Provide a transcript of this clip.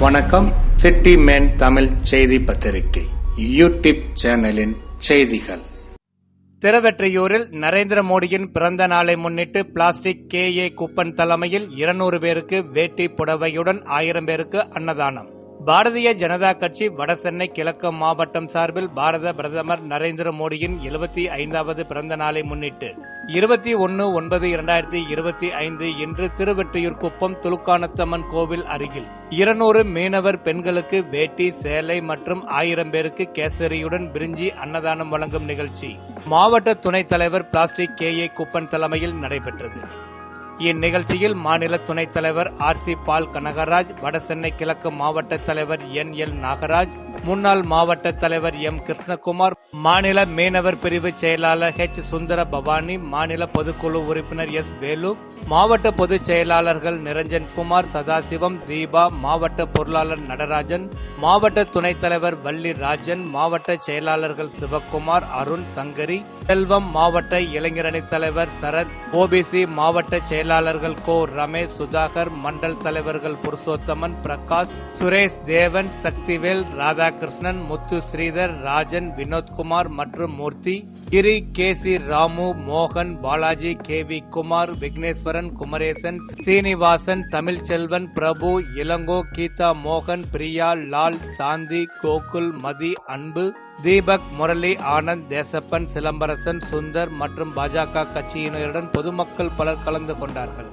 வணக்கம். City man Tamil செய்தி பத்திரிகை யூடியூப் சேனலின் செய்திகள். திருவெற்றியூரில் நரேந்திர மோடியின் பிறந்த நாளை முன்னிட்டு பிளாஸ்டிக் கே ஏ குப்பன் தலைமையில் இருநூறு பேருக்கு வேட்டி புடவையுடன் ஆயிரம் பேருக்கு அன்னதானம். பாரதிய ஜனதா கட்சி வடசென்னை கிழக்கு மாவட்டம் சார்பில் பாரத பிரதமர் நரேந்திர மோடியின் எழுபத்தி ஐந்தாவது பிறந்த நாளை முன்னிட்டு இருபத்தி ஒன்று ஒன்பது இரண்டாயிரத்தி இருபத்தி ஐந்து இன்று திருவெற்றியூர் குப்பம் துலுக்கானத்தம்மன் கோவில் அருகில் இருநூறு மீனவர் பெண்களுக்கு வேட்டி சேலை மற்றும் ஆயிரம் பேருக்கு கேசரியுடன் பிரிஞ்சி அன்னதானம் வழங்கும் நிகழ்ச்சி மாவட்ட துணைத் தலைவர் பிளாஸ்டிக் கே ஏ குப்பன் தலைமையில் நடைபெற்றது. இந்நிகழ்ச்சியில் மாநில துணைத் தலைவர் R C Paul Kanagaraj Vadachennai கிழக்கு மாவட்ட தலைவர் என் எல் நாகராஜ் முன்னாள் மாவட்ட தலைவர் எம். கிருஷ்ணகுமார் மாநில மீனவர் பிரிவு செயலாளர் ஹெச் சுந்தர பவானி மாநில பொதுக்குழு உறுப்பினர் எஸ். வேலு மாவட்ட பொதுச் செயலாளர்கள் நிரஞ்சன் குமார் சதாசிவம் தீபா மாவட்ட பொருளாளர் நடராஜன் மாவட்ட துணைத் தலைவர் வள்ளி ராஜன் மாவட்ட செயலாளர்கள் சிவக்குமார் அருண் சங்கரி செல்வம் மாவட்ட இளைஞரணி தலைவர் சரத் ஓபிசி மாவட்ட செயலாளர்கள் கோ. ரமேஷ் சுதாகர் மண்டல் தலைவர்கள் புருஷோத்தமன் பிரகாஷ் சுரேஷ் தேவன் சக்திவேல் ராதாகிருஷ்ணன் கிருஷ்ணன் முத்து ஸ்ரீதர் ராஜன் வினோத்குமார் மற்றும் மூர்த்தி கிரி கே சி ராமு மோகன் பாலாஜி கே வி குமார் விக்னேஸ்வரன் குமரேசன் சீனிவாசன் தமிழ்ச்செல்வன் பிரபு இளங்கோ கீதா மோகன் பிரியா லால் சாந்தி கோகுல் மதி அன்பு தீபக் முரளி ஆனந்த் தேசப்பன் சிலம்பரசன் சுந்தர் மற்றும் பாஜக கட்சியினருடன் பொதுமக்கள் பலர் கலந்து கொண்டார்கள்.